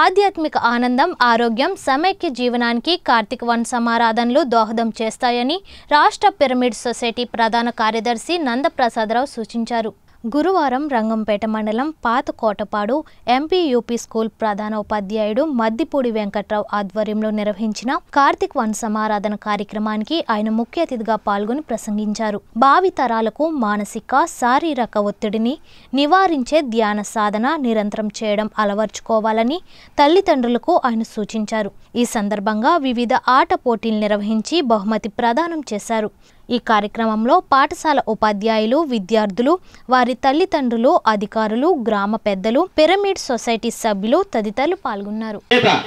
ఆధ్యాత్మిక ఆనందం ఆరోగ్యం సమైక్య జీవనానికి కార్తీక వన్ సమారాధనలు దోహదం చేస్తాయని రాష్ట్ర పిరమిడ్ సొసైటీ ప్రధాన కార్యదర్శి నందప్రసాదరావు సూచించారు. గురువారం రంగంపేట మండలం పాత కోటపాడు ఎంపీ యూపీ స్కూల్ ప్రధాన ఉపాధ్యాయుడు మద్దిపూడి వెంకట్రావు ఆధ్వర్యంలో నిర్వహించిన కార్తీక్ వన్ సమారాధన కార్యక్రమానికి ఆయన ముఖ్య అతిథిగా పాల్గొని ప్రసంగించారు. భావి తరాలకు మానసిక శారీరక ఒత్తిడిని నివారించే ధ్యాన సాధన నిరంతరం చేయడం అలవర్చుకోవాలని తల్లిదండ్రులకు ఆయన సూచించారు. ఈ సందర్భంగా వివిధ ఆట పోటీలు నిర్వహించి బహుమతి ప్రదానం చేశారు. ఈ కార్యక్రమంలో పాఠశాల ఉపాధ్యాయులు విద్యార్థులు వారి తల్లిదండ్రులు అధికారులు గ్రామ పెద్దలు పిరమిడ్ సొసైటీ సభ్యులు తదితరులు పాల్గొన్నారు. చేత.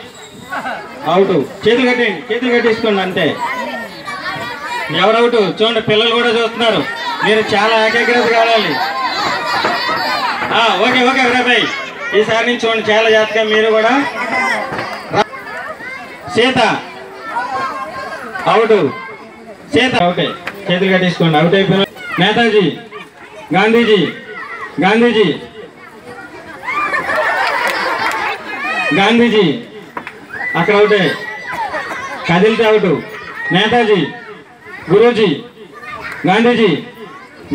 అంతే. ఎవరు చూడండి పిల్లలు కూడా చూస్తున్నారు. మీరు చాలా ఏకాగ్రత కావాలి. ఓకే ఓకే విరాబాయ్ ఈసారి నుంచి చూడండి చాలా జాగ్రత్తగా మీరు కూడా. సీత. అవుటు. సీత. అవుటే చేతులు కట్టేసుకోండి. అవుట్ అయిపోయిన నేతాజీ గాంధీజీ గాంధీజీ. గాంధీజీ అక్కడ అవుటే కదిలితే అవుట్ నేతాజీ గురూజీ గాంధీజీ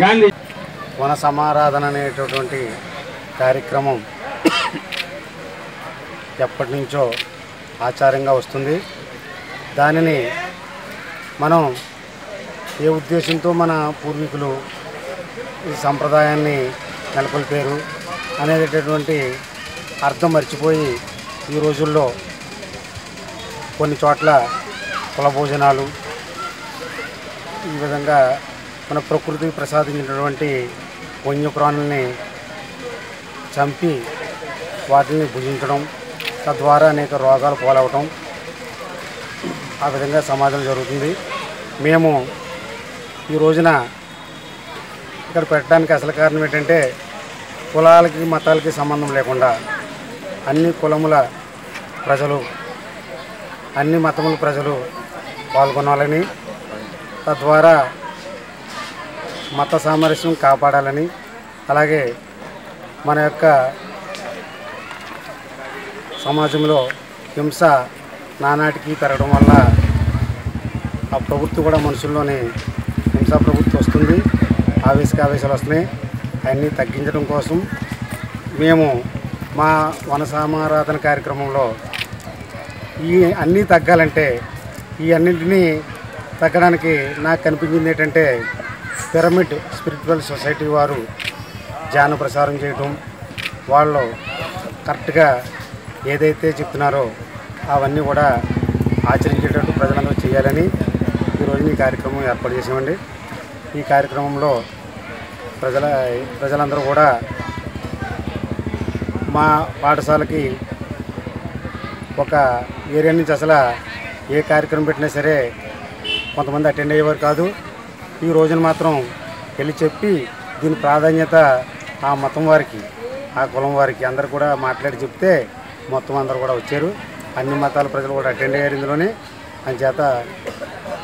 గాంధీ. వన సమారాధన అనేటటువంటి కార్యక్రమం ఎప్పటి నుంచో ఆచారంగా వస్తుంది. దానిని మనం ఏ ఉద్దేశంతో మన పూర్వీకులు ఈ సంప్రదాయాన్ని నెలకొల్పారు అనేటటువంటి అర్థం మర్చిపోయి ఈ రోజుల్లో కొన్ని చోట్ల కుల భోజనాలు ఈ విధంగా మన ప్రకృతికి ప్రసాదించినటువంటి వన్యప్రాణుల్ని చంపి వాటిని భుజించడం తద్వారా అనేక రోగాలు పోలవటం ఆ విధంగా సమాజం జరుగుతుంది. మేము ఈ రోజున ఇక్కడ పెట్టడానికి అసలు కారణం ఏంటంటే కులాలకి మతాలకి సంబంధం లేకుండా అన్ని కులముల ప్రజలు అన్ని మతముల ప్రజలు పాల్గొనాలని తద్వారా మత సామరస్యం కాపాడాలని అలాగే మన యొక్క సమాజంలో హింస నానాటికి పెరగడం వల్ల ఆ ప్రవృత్తి కూడా మనుషుల్లోని హింసా ప్రభుత్వం వస్తుంది. ఆవేశక ఆవేశాలు వస్తున్నాయి. అన్నీ తగ్గించడం కోసం మేము మా వనసామారాధన కార్యక్రమంలో ఈ అన్నీ తగ్గాలంటే ఈ అన్నింటినీ తగ్గడానికి నాకు కనిపించింది ఏంటంటే పిరమిడ్ స్పిరిచువల్ సొసైటీ వారు ధ్యాన ప్రసారం చేయటం వాళ్ళు కరెక్ట్గా ఏదైతే చెప్తున్నారో అవన్నీ కూడా ఆచరించేటట్టు ప్రజలందరూ చేయాలని రోజున ఈ కార్యక్రమం ఏర్పాటు చేసామండి ఈ కార్యక్రమంలో ప్రజల ప్రజలందరూ కూడా మా పాఠశాలకి ఒక ఏరియా నుంచి అసలు ఏ కార్యక్రమం పెట్టినా సరే కొంతమంది అటెండ్ అయ్యేవారు కాదు. ఈ రోజున మాత్రం వెళ్ళి చెప్పి దీని ప్రాధాన్యత ఆ మతం వారికి ఆ కులం వారికి అందరు కూడా మాట్లాడి చెప్తే మొత్తం అందరు కూడా వచ్చారు. అన్ని మతాల ప్రజలు కూడా అటెండ్ అయ్యారు ఇందులోనే. చేత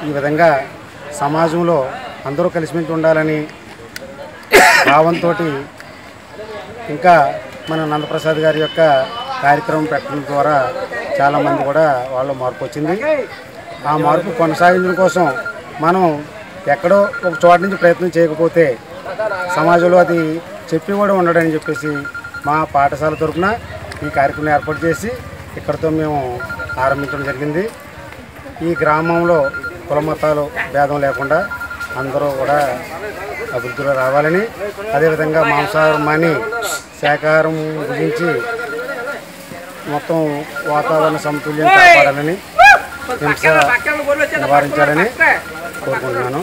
ఈ విధంగా సమాజంలో అందరూ కలిసిమెలిసి ఉండాలని భావంతో ఇంకా మన నందప్రసాద్ గారి యొక్క కార్యక్రమం పెట్టడం ద్వారా చాలామంది కూడా వాళ్ళ మార్పు వచ్చింది. ఆ మార్పు కొనసాగించడం కోసం మనం ఎక్కడో ఒక చోట నుంచి ప్రయత్నం చేయకపోతే సమాజంలో అది చెప్పి కూడా ఉండడని చెప్పేసి మా పాఠశాల తరఫున ఈ కార్యక్రమం ఏర్పాటు చేసి ఇక్కడితో మేము ఆరంభించడం జరిగింది. ఈ గ్రామంలో కుల మతాలు భేదం లేకుండా అందరూ కూడా అభివృద్ధిలో రావాలని అదేవిధంగా మాంసాహారం మాని శాకాహారం గురించి మొత్తం వాతావరణ సమతుల్యం కాపాడాలని హింస నివారించాలని కోరుకుంటున్నాను.